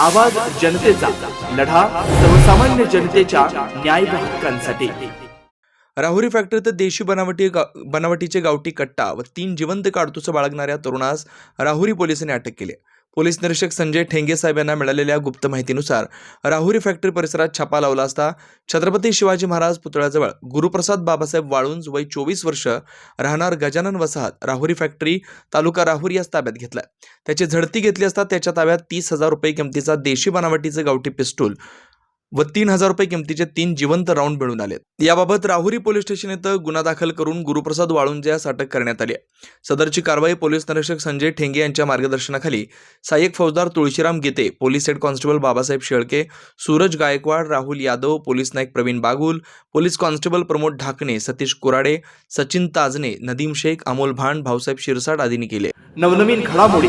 आवाज जनतेचा लढा सर्वसामान्य जनतेच्या न्याय हक्कांसाठी. राहुरी फॅक्टरीत देशी बनावटी गा बनावटीचे गावठी कट्टा व तीन जिवंत काडतुसं बाळगणाऱ्या तरुणास राहुरी पोलिसांनी अटक केली पोलीस निरीक्षक संजय ठेंगे साहेब यांना मिळालेल्या गुप्त माहितीनुसार राहुरी फॅक्टरी परिसरात छापा लावला असता छत्रपती शिवाजी महाराज पुतळ्याजवळ गुरुप्रसाद बाबासाहेब वाळुंज वय चोवीस वर्ष राहणार गजानन वसाहत राहुरी फॅक्टरी तालुका राहुरी या ताब्यात घेतला त्याची झडती घेतली असता त्याच्या ताब्यात तीस हजार रुपये किमतीचा देशी बनावटीचं गावठी पिस्तूल व तीन हजार रुपये किमतीचे तीन जिवंत राऊंड मिळून आले याबाबत राहुरी पोलीस स्टेशन येथे गुन्हा दाखल करून गुरुप्रसाद वाळुंजे यास अटक करण्यात आली सदरची कारवाई पोलीस निरीक्षक संजय ठेंगे यांच्या मार्गदर्शनाखाली सहाय्यक फौजदार Tulshiram Gite police head constable Babasaheb Shelke Suraj Gaikwad Rahul Yadav police Naik Pravin Bagul police constable Pramod Dhakane Satish Kurade Sachin Tajne Nadeem Shaikh Amol Bhand Bhausaheb Shirsat आदींनी केले. नवनवीन घडामोडी